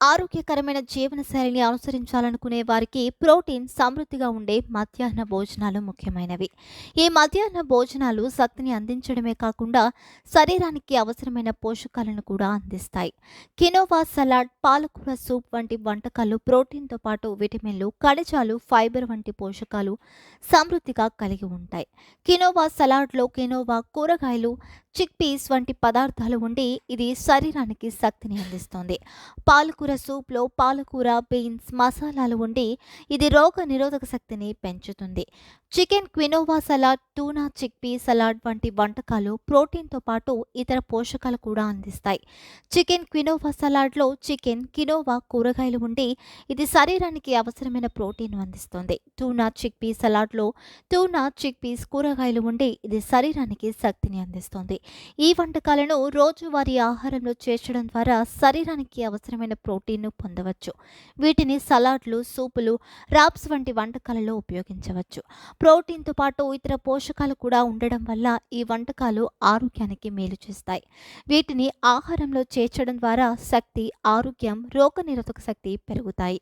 ఆరోగ్యకరమైన జీవనశైలిని అనుసరించాలనుకునే వారికి ప్రోటీన్ సమృద్ధిగా ఉండే మధ్యాహ్న భోజనాలు ముఖ్యమైనవి. ఈ మధ్యాహ్న భోజనాలు శక్తిని అందించడమే కాకుండా శరీరానికి అవసరమైన పోషకాలను కూడా అందిస్తాయి. కినోవా సలాడ్ పాలకూర సూప్ వంటి వంటకాలు ప్రోటీన్తో పాటు విటమిన్లు ఖనిజాలు ఫైబర్ వంటి పోషకాలు సమృద్ధిగా కలిగి ఉంటాయి. కినోవా సలాడ్లో కినోవా కూరగాయలు చిక్ పీస్ వంటి పదార్థాలు ఉండి ఇది శరీరానికి శక్తిని అందిస్తుంది. పాలకూర సూప్లో పాలకూర బీన్స్ మసాలాలు ఉండి ఇది రోగ నిరోధక శక్తిని పెంచుతుంది. Chicken quinoa salad tuna chickpea salad వంటి వంటకాలు ప్రోటీన్తో పాటు ఇతర పోషకాలు కూడా అందిస్తాయి. చికెన్ క్వినోవా సలాడ్లో చికెన్ కినోవా కూరగాయలు ఉండి ఇది శరీరానికి అవసరమైన ప్రోటీన్ అందిస్తుంది. టూనా చిక్ పీ సలాడ్లో టూనా చిక్ పీస్ కూరగాయలు ఉండి ఇది శరీరానికి శక్తిని అందిస్తుంది. ఈ వంటకాలను రోజువారీ ఆహారంలో చేర్చడం ద్వారా శరీరానికి అవసరమైన ప్రోటీన్ను పొందవచ్చు. వీటిని సలాడ్లు సూపులు రాప్స్ వంటి వంటకాలలో ఉపయోగించవచ్చు. ప్రోటీన్తో పాటు ఇతర పోషకాలు కూడా ఉండడం వల్ల ఈ వంటకాలు ఆరోగ్యానికి మేలు చేస్తాయి. వీటిని ఆహారంలో చేర్చడం ద్వారా శక్తి ఆరోగ్యం రోగనిరోధక శక్తి పెరుగుతాయి.